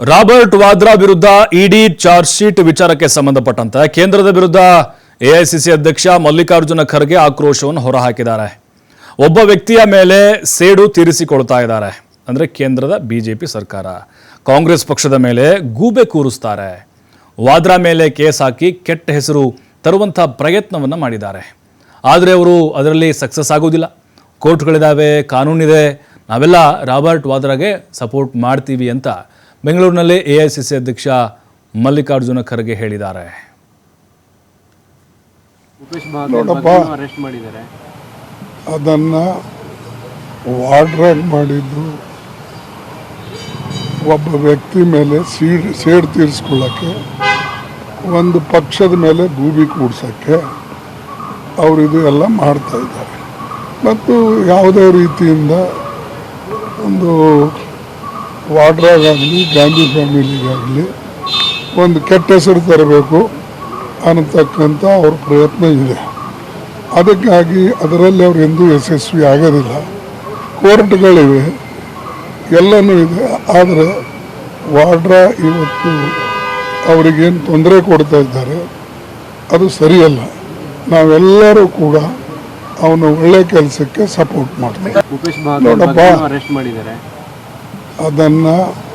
Robert Vadra ವಿರುದ್ಧ ಇಡಿ charge sheet ವಿಚಾರಕ್ಕೆ ಸಂಬಂಧಪಟ್ಟಂತೆ ಕೇಂದ್ರದ ವಿರುದ್ಧ ಎಐಸಿಸಿ ಅಧ್ಯಕ್ಷ ಮಲ್ಲಿಕಾರ್ಜುನ ಖರ್ಗೆ ಆಕ್ರೋಶವನ್ನು ಹೊರಹಾಕಿದ್ದಾರೆ. ಒಬ್ಬ ವ್ಯಕ್ತಿಯ ಮೇಲೆ ಸೇಡು ತೀರಿಸಿಕೊಳ್ತಾ ಇದ್ದಾರೆ. ಅಂದರೆ ಕೇಂದ್ರದ ಬಿಜೆಪಿ ಸರ್ಕಾರ. ಕಾಂಗ್ರೆಸ್ ಪಕ್ಷದ ಮೇಲೆ ಗೂಬೆ ಕೂರಿಸ್ತಾರೆ. ವಾದ್ರಾ ಮೇಲೆ ಕೇಸ್ ಹಾಕಿ ಕೆಟ್ಟ ಹೆಸರು ತರುವಂಥ ಪ್ರಯತ್ನವನ್ನು ಮಾಡಿದ್ದಾರೆ. ಆದರೆ ಅವರು ಅದರಲ್ಲಿ ಸಕ್ಸಸ್ ಆಗೋದಿಲ್ಲ ಕೋರ್ಟ್ಗಳಿದ್ದಾವೆ ಕಾನೂನಿದೆ. ನಾವೆಲ್ಲ ರಾಬರ್ಟ್ ವಾದ್ರಾಗೆ ಸಪೋರ್ಟ್ ಮಾಡ್ತೀವಿ ಅಂತ ಬೆಂಗಳೂರಿನಲ್ಲಿ ಎಐಸಿಸಿ ಐ ಸಿ ಸಿ ಅಧ್ಯಕ್ಷ ಮಲ್ಲಿಕಾರ್ಜುನ ಖರ್ಗೆ ಹೇಳಿದ್ದಾರೆ. ಉಪೇಶ್ ಬಾಗೇಲ್ ನೋಡಪ್ಪ. ಅರೆಸ್ಟ್ ಮಾಡಿದ್ದಾರೆ. ಅದನ್ನು ವಾಡ್ರಾಗ್ ಮಾಡಿದ್ದು ಒಬ್ಬ ವ್ಯಕ್ತಿ ಮೇಲೆ ಸೀಡ್ ಸೇಡ್ ತೀರಿಸ್ಕೊಳ್ಳೋಕ್ಕೆ ಒಂದು ಪಕ್ಷದ ಮೇಲೆ ಗೂಬಿ ಕೂಡ್ಸೋಕ್ಕೆ ಅವರು ಇದು ಎಲ್ಲ ಮಾಡ್ತಾ ಇದ್ದಾರೆ. ಮತ್ತು ಯಾವುದೇ ರೀತಿಯಿಂದ ಒಂದು ವಾಡ್ರಾಗಾಗಲಿ ಗಾಂಧಿ ಫ್ಯಾಮಿಲಿಗಾಗಲಿ ಒಂದು ಕೆಟ್ಟ ಹೆಸರು ತರಬೇಕು ಅನ್ನತಕ್ಕಂಥ ಅವ್ರ ಪ್ರಯತ್ನ ಇದೆ. ಅದಕ್ಕಾಗಿ ಅದರಲ್ಲಿ ಅವ್ರು ಎಂದೂ ಯಶಸ್ವಿ ಆಗೋದಿಲ್ಲ. ಕೋರ್ಟ್ಗಳಿವೆ ಎಲ್ಲನೂ ಇದೆ ಆದರೆ ವಾಡ್ರಾ ಇವತ್ತು ಅವರಿಗೇನು ತೊಂದರೆ ಕೊಡ್ತಾ ಇದ್ದಾರೆ ಅದು ಸರಿಯಲ್ಲ. ನಾವೆಲ್ಲರೂ ಕೂಡ ಅವನು ಒಳ್ಳೆ ಕೆಲಸಕ್ಕೆ ಸಪೋರ್ಟ್ ಬಾಗೇಲ್ ನೋಡಪ್ಪ. ಬಗ್ಗೆನೂ ಅರೆಸ್ಟ್ ಮಾಡಿದ್ದಾರೆ ಅದನ್ನು